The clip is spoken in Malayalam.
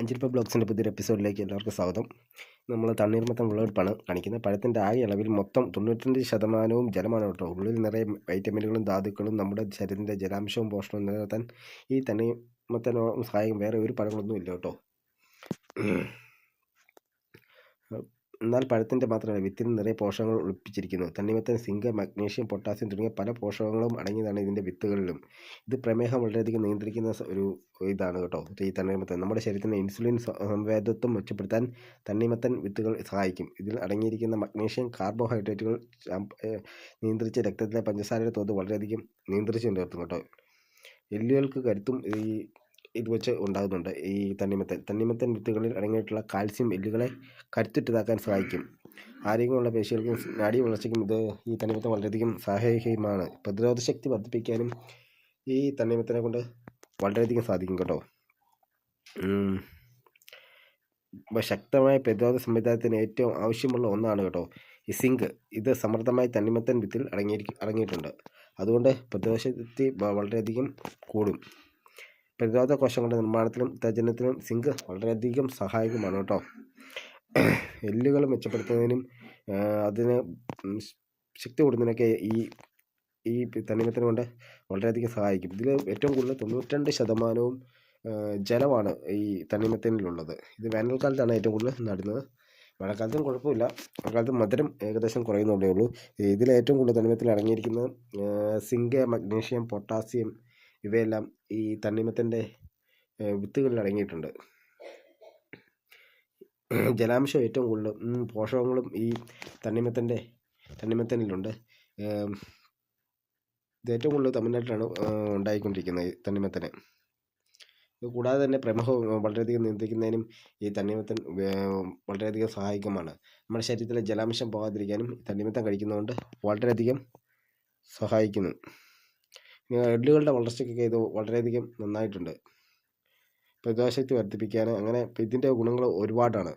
അഞ്ചിരിപ്പ ബ്ലോഗ്സിന്റെ പുതിയൊരു എപ്പിസോഡിലേക്ക് എല്ലാവർക്കും സ്വാഗതം. നമ്മൾ തണ്ണീർമത്തം വിളവെടുപ്പാണ് കാണിക്കുന്നത്. പഴത്തിന്റെ ആകെ അളവിൽ മൊത്തം തൊണ്ണൂറ്റഞ്ച് ശതമാനവും ജലമാണ് കേട്ടോ. ഉള്ളിൽ നിറയെ വൈറ്റമിനുകളും ധാതുക്കളും നമ്മുടെ ശരീരത്തിന്റെ ജലാംശവും പോഷണവും നിലനിർത്താൻ ഈ തണ്ണീർമത്തനോ സഹായം വേറെ ഒരു പഴങ്ങളൊന്നും ഇല്ല കേട്ടോ. എന്നാൽ പഴത്തിന്റെ മാത്രമല്ല വിത്തിൽ നിറയെ പോഷകങ്ങൾ ഒളിപ്പിച്ചിരിക്കുന്നു തണ്ണിമത്തൻ സിങ്ക് മഗ്നീഷ്യം പൊട്ടാസ്യം തുടങ്ങിയ പല പോഷകങ്ങളും അടങ്ങിയതാണ് ഇതിന്റെ വിത്തുകളിലും. ഇത് പ്രമേഹം വളരെയധികം നിയന്ത്രിക്കുന്ന ഒരു ഇതാണ് കേട്ടോ ഈ തണ്ണിമത്തൻ. നമ്മുടെ ശരീരത്തിന് ഇൻസുലിൻ സംവേദത്വം മെച്ചപ്പെടുത്താൻ തണ്ണിമത്തൻ വിത്തുകൾ സഹായിക്കും. ഇതിൽ അടങ്ങിയിരിക്കുന്ന മഗ്നീഷ്യം കാർബോഹൈഡ്രേറ്റുകൾ നിയന്ത്രിച്ച് രക്തത്തിലെ പഞ്ചസാരയുടെ തോത് വളരെയധികം നിയന്ത്രിച്ചു നിർത്തും കേട്ടോ. എല്ലുകൾക്ക് കരുത്തും ഈ ഇത് വെച്ച് ഉണ്ടാകുന്നുണ്ട്. ഈ തണ്ണിമത്തൻ. തണ്ണിമത്തൻ വിത്തുകളിൽ അടങ്ങിയിട്ടുള്ള കാൽസ്യം എല്ലുകളെ കരുത്തുറ്റതാക്കാൻ സഹായിക്കും. ആരോഗ്യമുള്ള പേശികൾക്കും നാഡീ വളർച്ചയ്ക്കും ഇത് ഈ തണ്ണിമത്തൻ വളരെയധികം സഹായകമാണ് പ്രതിരോധ ശക്തി വർദ്ധിപ്പിക്കാനും ഈ തണ്ണിമത്തനെ കൊണ്ട് വളരെയധികം സാധിക്കും കേട്ടോ. ശക്തമായ പ്രതിരോധ സംവിധാനത്തിന് ഏറ്റവും ആവശ്യമുള്ള ഒന്നാണ് കേട്ടോ ഈ സിങ്ക്. ഇത് സമൃദ്ധമായി തണ്ണിമത്തൻ വിത്തിൽ അടങ്ങിയിരിക്കും അടങ്ങിയിട്ടുണ്ട്. അതുകൊണ്ട് പ്രതിരോധ ശക്തി വളരെയധികം കൂടും. പ്രതിരോധ കോശങ്ങളുടെ നിർമ്മാണത്തിലും തജനത്തിലും സിങ്ക് വളരെയധികം സഹായകമാണ് കേട്ടോ. എല്ലുകൾ മെച്ചപ്പെടുത്തുന്നതിനും അതിന് ശക്തി കൂടുന്നതിനൊക്കെ ഈ ഈ തണ്ണിമത്തൻ കൊണ്ട് വളരെയധികം സഹായിക്കും. ഇതിൽ ഏറ്റവും കൂടുതൽ തൊണ്ണൂറ്റിരണ്ട് ശതമാനവും ജലമാണ് ഈ തണ്ണിമത്തനിലുള്ളത് ഇത് വേനൽക്കാലത്താണ് ഏറ്റവും കൂടുതൽ നടുന്നത്. മഴക്കാലത്തും കുഴപ്പമില്ല. മഴക്കാലത്ത് മധുരം ഏകദേശം കുറയുന്നുള്ളേ ഉള്ളൂ. ഇതിൽ ഏറ്റവും കൂടുതൽ തണ്ണിമത്തിൽ അടങ്ങിയിരിക്കുന്നത് സിങ്ക് മഗ്നീഷ്യം പൊട്ടാസ്യം ഇവയെല്ലാം ഈ തണ്ണിമത്തന്റെ വിത്തുകളിൽ അടങ്ങിയിട്ടുണ്ട്. ജലാംശം ഏറ്റവും കൂടുതൽ പോഷകങ്ങളും ഈ തണ്ണിമത്തന്റെ തണ്ണിമത്തനിലുണ്ട്. ഇത് ഏറ്റവും കൂടുതൽ തമിഴ്നാട്ടിലാണ് ഉണ്ടായിക്കൊണ്ടിരിക്കുന്നത് ഈ തണ്ണിമത്തന്. ഇത് കൂടാതെ തന്നെ പ്രമേഹം വളരെയധികം നിയന്ത്രിക്കുന്നതിനും ഈ തണ്ണിമത്തൻ വളരെയധികം സഹായകമാണ്. നമ്മുടെ ശരീരത്തിലെ ജലാംശം പോകാതിരിക്കാനും തണ്ണിമത്തൻ കഴിക്കുന്നതുകൊണ്ട് വളരെയധികം സഹായിക്കുന്നു. ഇനി എല്ലുകളുടെ വളർച്ചയ്ക്കൊക്കെ ഇത് വളരെയധികം നന്നായിട്ടുണ്ട്. പ്രതിരോധശക്തി വർദ്ധിപ്പിക്കാൻ അങ്ങനെ ഇതിന്റെ ഗുണങ്ങൾ ഒരുപാടാണ്.